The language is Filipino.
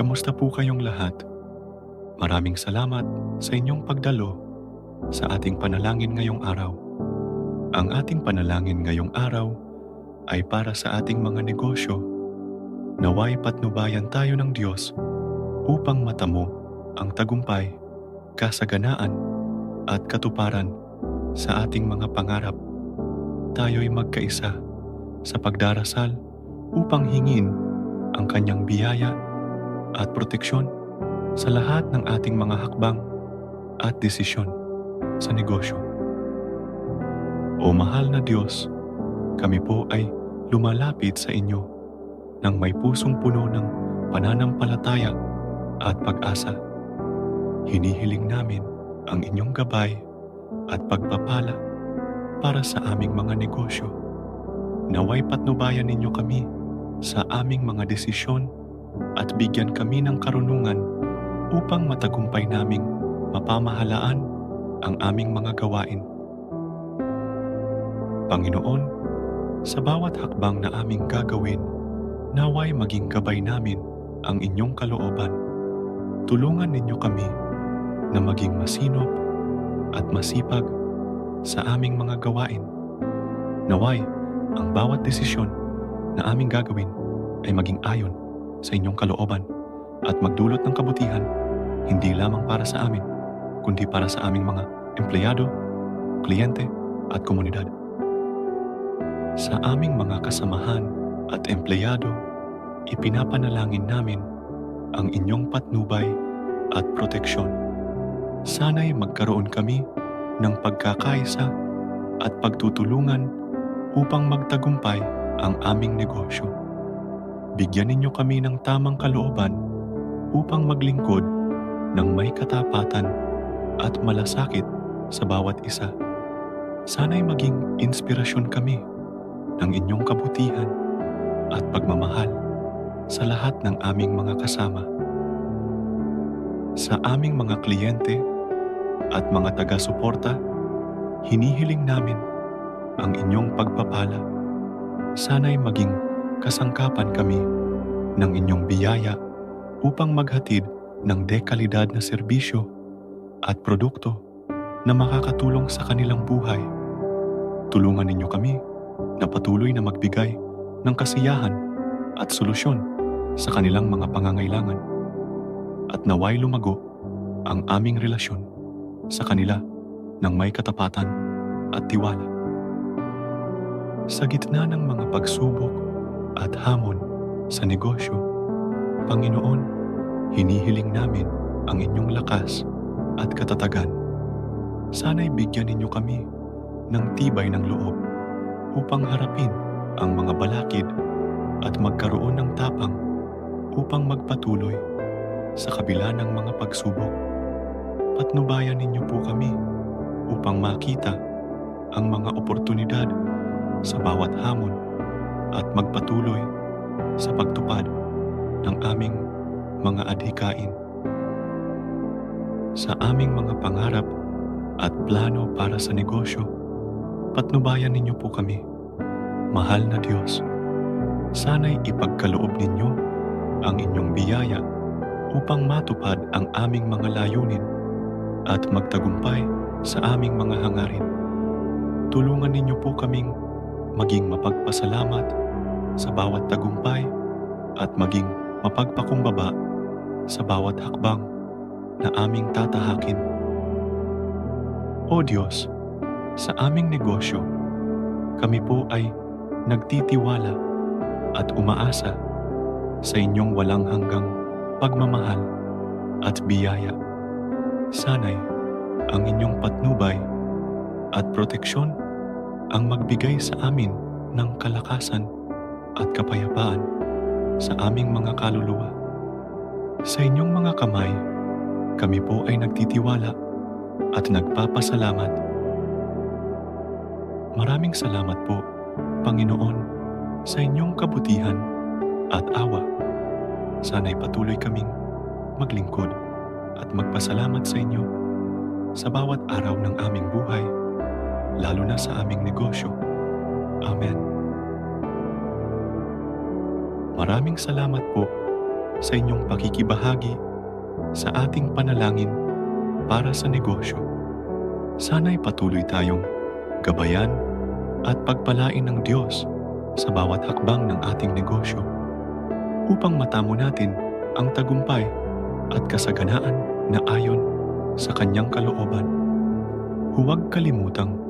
Kamusta po kayong lahat? Maraming salamat sa inyong pagdalo sa ating panalangin ngayong araw. Ang ating panalangin ngayong araw ay para sa ating mga negosyo. Naway patnubayan tayo ng Diyos upang matamo ang tagumpay, kasaganaan at katuparan sa ating mga pangarap. Tayo'y magkaisa sa pagdarasal upang hingin ang kanyang biyaya at proteksyon sa lahat ng ating mga hakbang at desisyon sa negosyo. O mahal na Diyos, kami po ay lumalapit sa inyo ng may pusong puno ng pananampalataya at pag-asa. Hinihiling namin ang inyong gabay at pagpapala para sa aming mga negosyo. Naway patnubayan ninyo kami sa aming mga desisyon at bigyan kami ng karunungan upang matagumpay naming mapamahalaan ang aming mga gawain. Panginoon, sa bawat hakbang na aming gagawin, naway maging gabay namin ang inyong kalooban. Tulungan ninyo kami na maging masinop at masipag sa aming mga gawain. Naway, ang bawat desisyon na aming gagawin ay maging ayon sa inyong kalooban at magdulot ng kabutihan hindi lamang para sa amin, kundi para sa aming mga empleyado, kliyente at komunidad. Sa aming mga kasamahan at empleyado, ipinapanalangin namin ang inyong patnubay at proteksyon. Sana'y magkaroon kami ng pagkakaisa at pagtutulungan upang magtagumpay ang aming negosyo. Bigyan ninyo kami ng tamang kalooban upang maglingkod ng may katapatan at malasakit sa bawat isa. Sana'y maging inspirasyon kami ng inyong kabutihan at pagmamahal sa lahat ng aming mga kasama. Sa aming mga kliyente at mga taga-suporta, hinihiling namin ang inyong pagpapala. Sana'y maging kasangkapan kami ng inyong biyaya upang maghatid ng dekalidad na serbisyo at produkto na makakatulong sa kanilang buhay. Tulungan ninyo kami na patuloy na magbigay ng kasiyahan at solusyon sa kanilang mga pangangailangan at naway lumago ang aming relasyon sa kanila ng may katapatan at tiwala. Sa gitna ng mga pagsubok at hamon sa negosyo, Panginoon, hinihiling namin ang inyong lakas at katatagan. Sana'y bigyan ninyo kami ng tibay ng loob upang harapin ang mga balakid at magkaroon ng tapang upang magpatuloy sa kabila ng mga pagsubok. Patnubayan ninyo po kami upang makita ang mga oportunidad sa bawat hamon at magpatuloy sa pagtupad ng aming mga adhikain. Sa aming mga pangarap at plano para sa negosyo, patnubayan ninyo po kami. Mahal na Diyos, sana'y ipagkaloob ninyo ang inyong biyaya upang matupad ang aming mga layunin at magtagumpay sa aming mga hangarin. Tulungan ninyo po kaming maging mapagpasalamat sa bawat tagumpay at maging mapagpakumbaba sa bawat hakbang na aming tatahakin. O Diyos, sa aming negosyo, kami po ay nagtitiwala at umaasa sa inyong walang hanggang pagmamahal at biyaya. Sana'y ang inyong patnubay at proteksyon ang magbigay sa amin ng kalakasan at kapayapaan sa aming mga kaluluwa. Sa inyong mga kamay, kami po ay nagtitiwala at nagpapasalamat. Maraming salamat po, Panginoon, sa inyong kabutihan at awa. Sana'y patuloy kaming maglingkod at magpasalamat sa inyo sa bawat araw ng aming buhay, lalo na sa aming negosyo. Amen. Maraming salamat po sa inyong pakikibahagi sa ating panalangin para sa negosyo. Sana'y patuloy tayong gabayan at pagpalain ng Diyos sa bawat hakbang ng ating negosyo upang matamo natin ang tagumpay at kasaganaan na ayon sa kanyang kalooban. Huwag kalimutang